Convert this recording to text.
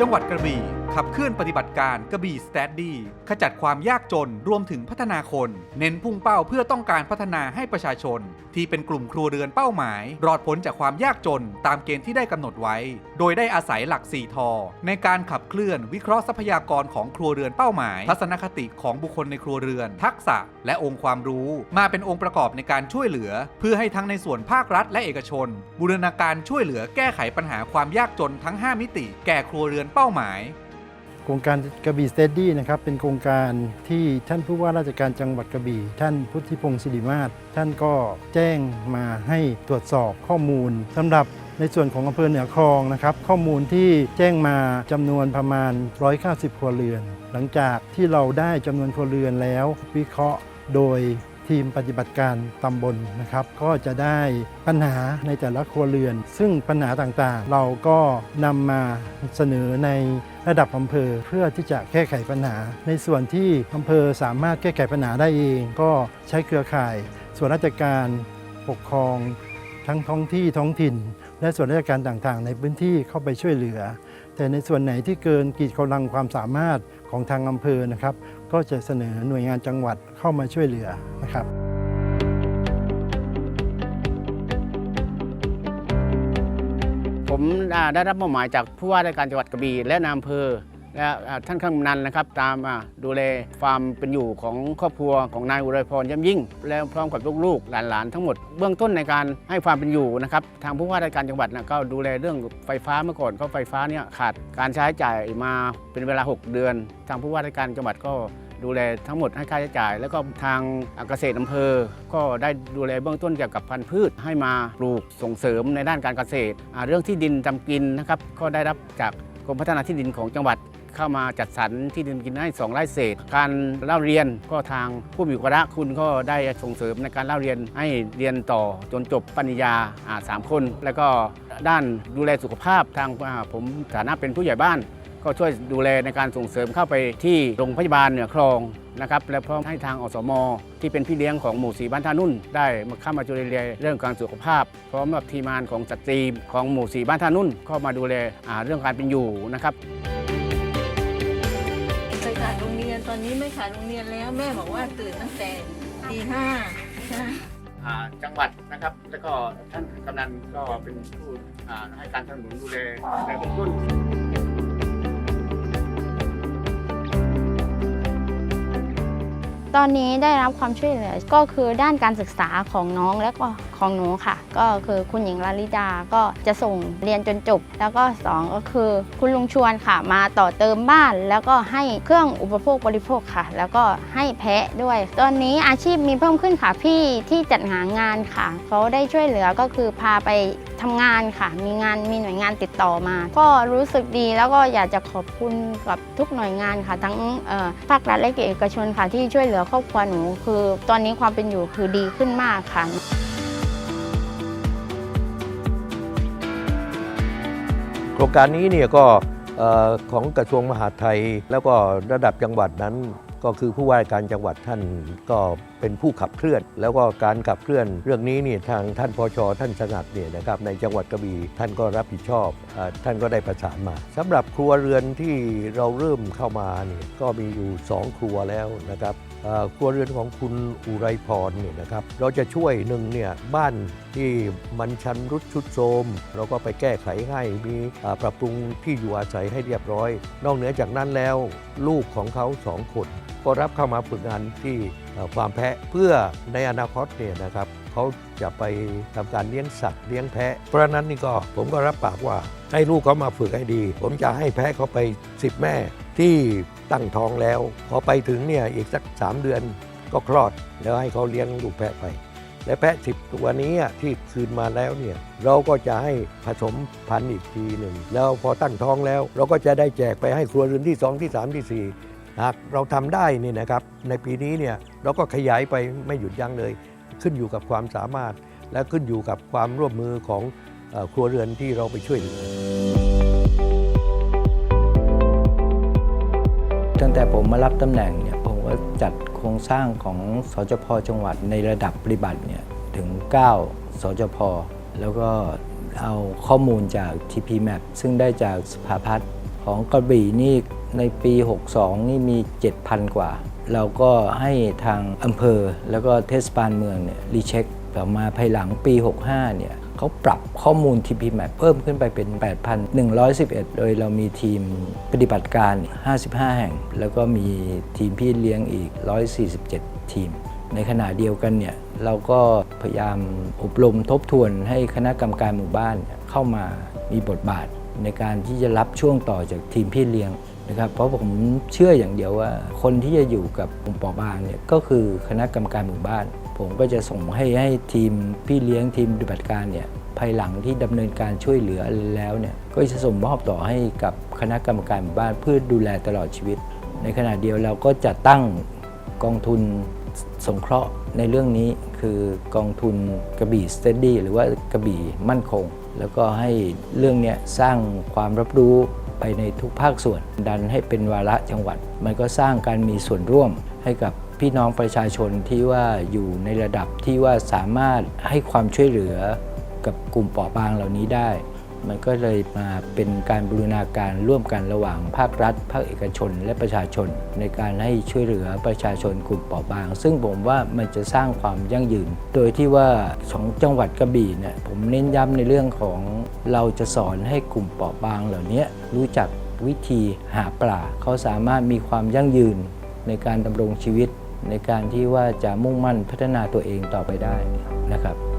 จังหวัดกระบี่ ขับเคลื่อนปฏิบัติการกระบี่สแตดดี้ขจัดความยากจนรวมถึงพัฒนาคน เน้นพุ่งเป้าเพื่อต้องการพัฒนาให้ประชาชน ที่เป็นกลุ่มครัวเรือนเป้าหมาย รอดพ้นจากความยากจนตามเกณฑ์ที่ได้กำหนดไว้ โดยได้อาศัยหลัก 4 ทอ ในการขับเคลื่อนวิเคราะห์ทรัพยากรของครัวเรือนเป้าหมาย ทัศนคติของบุคคลในครัวเรือน ทักษะ และองค์ความรู้ มาเป็นองค์ประกอบในการช่วยเหลือ เพื่อให้ทั้งในส่วนภาครัฐและเอกชน บูรณาการช่วยเหลือแก้ไขปัญหาความยากจนทั้ง 5 มิติ แก่ครัวเรือนเป้าหมาย โครงการกระบี่สเตดดี้นะครับเป็นโครงการที่ท่านผู้ว่าราชการจังหวัดกระบี่ ท่านพุทธิพงศ์ศิริมาศท่านก็แจ้งมาให้ตรวจสอบข้อมูลสำหรับในส่วนของอำเภอเหนือคลองนะครับ ข้อมูลที่แจ้งมาจำนวนประมาณ 190 ครัวเรือน หลังจากที่เราได้จำนวนครัวเรือนแล้ว วิเคราะห์โดยทีมปฏิบัติการตำบลนะครับ ก็จะได้ปัญหาในแต่ละครัวเรือน ซึ่งปัญหาต่างๆ เราก็นำมาเสนอใน ระดับอำเภอเพื่อที่จะแก้ไขปัญหา ในส่วนที่อำเภอสามารถแก้ไขปัญหาได้เอง ก็ใช้เครือข่าย ส่วนราชการปกครอง ทั้งท้องที่ท้องถิ่น และส่วนราชการต่างๆ ในพื้นที่เข้าไปช่วยเหลือ แต่ในส่วนไหนที่เกินกีดกำลังความสามารถของทางอำเภอนะครับ ก็จะเสนอหน่วยงานจังหวัดเข้ามาช่วยเหลือนะครับ ผมได้รับมอบหมายจากผู้ว่าราชการจังหวัดกระบี่และนายอำเภอและท่านข้างนันนะครับ ตามดูแลความเป็นอยู่ของครอบครัวของนายอุไรพรย่ำยิ่ง แล้วพร้อมกับลูกๆหลานๆทั้งหมดเบื้องต้นในการให้ความเป็นอยู่นะครับทางผู้ว่าราชการจังหวัดนะก็ดูแลเรื่องไฟฟ้าเมื่อก่อนก็ไฟฟ้าเนี่ยขาดการใช้จ่ายมาเป็นเวลา 6 เดือน ทางผู้ว่าราชการจังหวัดก็ ดูแลทั้งหมดให้ค่าใช้จ่าย แล้วก็ทางเกษตรอำเภอ ก็ได้ดูแลเบื้องต้นเกี่ยวกับพันธุ์พืชให้มาปลูกส่งเสริมในด้านการเกษตร เรื่องที่ดินจำกินนะครับก็ได้รับจากกรมพัฒนาที่ดินของจังหวัดเข้ามาจัดสรรที่ดินกินให้2ไร่เศษ การเล่าเรียนก็ทางผู้มีอุปการะคุณก็ได้ส่งเสริมในการเล่าเรียนให้เรียนต่อจนจบปริญญาสามคน แล้วก็ด้านดูแลสุขภาพทางผมฐานะเป็นผู้ใหญ่บ้าน ก็ช่วยดูแลในการส่งเสริมเข้าไปที่โรงพยาบาลเหนือคลองนะครับและพร้อมให้ทางอสม ที่เป็นพี่เลี้ยงของหมู่สีบ้านท่านุ่น ได้มาเข้ามาดูแลเรื่องการสุขภาพ พร้อมกับทีมงานของสตรีของหมู่สีบ้านท่านุ่นเข้ามาดูแลอ่าเรื่องการเป็นอยู่นะครับเคยขาดโรงเรียนตอนนี้ไม่ขาดโรงเรียนแล้วแม่บอกว่าตื่นตั้งแต่ตีห้าใช่ไหมอ่าจังหวัดนะครับ แล้วก็ท่านกำนันก็เป็นผู้อ่าให้การสนับสนุนดูแลในเบื้องต้น ตอนนี้ได้รับความช่วยเหลือก็คือด้านการศึกษาของน้องและก็ของหนูค่ะ ก็คือคุณหญิงลาลิดาก็จะส่งเรียนจนจบ แล้วก็สองก็คือคุณลุงชวนค่ะ มาต่อเติมบ้าน แล้วก็ให้เครื่องอุปโภคบริโภคค่ะ แล้วก็ให้แพะด้วย ตอนนี้อาชีพมีเพิ่มขึ้นค่ะพี่ที่จัดหางานค่ะ เขาได้ช่วยเหลือก็คือพาไปทำงานค่ะ มีงานมีหน่วยงานติดต่อมา ก็รู้สึกดีแล้วก็อยากจะขอบคุณกับทุกหน่วยงานค่ะ ทั้งภาครัฐและเอกชนค่ะที่ช่วยเหลือครอบครัวหนูคือ ตอนนี้ความเป็นอยู่คือดีขึ้นมากค่ะโครงการนี้เนี่ยก็ของกระทรวงมหาดไทย แล้วก็ระดับจังหวัดนั้น ก็คือผู้ว่าการจังหวัดท่านก็เป็นผู้ขับเคลื่อน แล้วก็การขับเคลื่อนเรื่องนี้เนี่ยทางท่านพชท่านสงัดเนี่ยนะครับในจังหวัดกระบี่ท่านก็รับผิดชอบอท่านก็ได้ประสานมาสำหรับครัวเรือนที่เราเริ่มเข้ามาเนี่ยก็มีอยู่ 2 ครัวแล้วนะครับครัวเรือนของคุณอุไรพรเนี่ยนะครับเราจะช่วยหนึ่งเนี่ยบ้านที่มันชันรุดชุดโทมเราก็ไปแก้ไขให้มีปรับปรุงที่อยู่อาศัยให้เรียบร้อย นอกเหนือจากนั้นแล้วลูกของเขาสองคนก็รับเข้ามาฝึกงานที่ เอ่อฟามแพะเพื่อในอนาคตเนี่ยนะครับเขาจะไปทำการเลี้ยงสัตว์เลี้ยงแพะ เพราะนั้นนี่ก็ผมก็รับปากว่าให้ลูกเขามาฝึกให้ดี ผมจะให้แพะเขาไป 10 แม่ที่ตั้งท้องแล้ว พอไปถึงเนี่ยอีกสัก 3 เดือนก็คลอดแล้วให้เขาเลี้ยงลูกแพะไป และแพะสิบตัวนี้ที่คืนมาแล้วเนี่ยเราก็จะให้ผสมพันธุ์อีกทีหนึ่งแล้วพอตั้งท้องแล้ว เราก็จะได้แจกไปให้ครัวเรือนที่ 2 ที่ 3 ที่ 4 หากเราทำได้นี่นะครับในปีนี้เนี่ยเราก็ขยายไปไม่หยุดยั้งเลย ขึ้นอยู่กับความสามารถ และขึ้นอยู่กับความร่วมมือของอครัวเรือนที่เราไปช่วยเหลือตั้งแต่ผมมารับตำแหน่งเนี่ยผมก็จัดโครงสร้างของสจพจังหวัดในระดับปฏิบัติเนี่ยถึง 9 สจพแล้วก็เอาข้อมูลจาก TP Map ซึ่งได้จากสภาพัฒน์ของกระบี่นี่ ในปี 62 นี่มี 7,000 กว่า เราก็ให้ทางอำเภอ แล้วก็เทศบาลเมืองเนี่ยรีเช็คต่อมาภายหลังปี 65 เนี่ยเขาปรับข้อมูล TP Map เพิ่มขึ้นไปเป็น 8,111 โดยเรามีทีมปฏิบัติการ 55 แห่ง แล้วก็มีทีมพี่เลี้ยงอีก 147 ทีม ในขณะเดียวกันเนี่ยเราก็พยายามอบรมทบทวนให้คณะกรรมการหมู่บ้านเนี่ยเข้ามามีบทบาทในการที่จะรับช่วงต่อจากทีมพี่เลี้ยง นะครับเพราะผมเชื่ออย่างเดียวว่า คนที่จะอยู่กับกลุ่มประบางเนี่ยก็คือคณะกรรมการหมู่บ้าน ผมก็จะส่งให้ให้ทีมพี่เลี้ยงทีมปฏิบัติการเนี่ยภายหลังที่ดำเนินการช่วยเหลือแล้วเนี่ยก็จะส่งมอบต่อให้กับคณะกรรมการหมู่บ้านเพื่อดูแลตลอดชีวิต ในขณะเดียวเราก็จะตั้งกองทุนสงเคราะห์ในเรื่องนี้คือกองทุนกระบี่สเตดดี้หรือว่ากระบี่มั่นคง แล้วก็ให้เรื่องนี้สร้างความรับรู้ ไปในทุกภาคส่วน ดันให้เป็นวาระจังหวัด มันก็สร้างการมีส่วนร่วมให้กับพี่น้องประชาชนที่ว่าอยู่ในระดับที่ว่าสามารถให้ความช่วยเหลือกับกลุ่มเปราะบางเหล่านี้ได้ มันก็เลยมาเป็นการบูรณาการร่วมกันระหว่างภาครัฐ ภาคเอกชน และประชาชน ในการให้ช่วยเหลือประชาชนกลุ่มเปราะบาง ซึ่งผมว่ามันจะสร้างความยั่งยืน โดยที่ว่าของจังหวัดกระบี่เนี่ยผมเน้นย้ำในเรื่องของเราจะสอนให้กลุ่มเปราะบางเหล่านี้รู้จักวิธีหาปลาเขาสามารถมีความยั่งยืนในการดำรงชีวิต ในการที่ว่าจะมุ่งมั่นพัฒนาตัวเองต่อไปได้นะครับ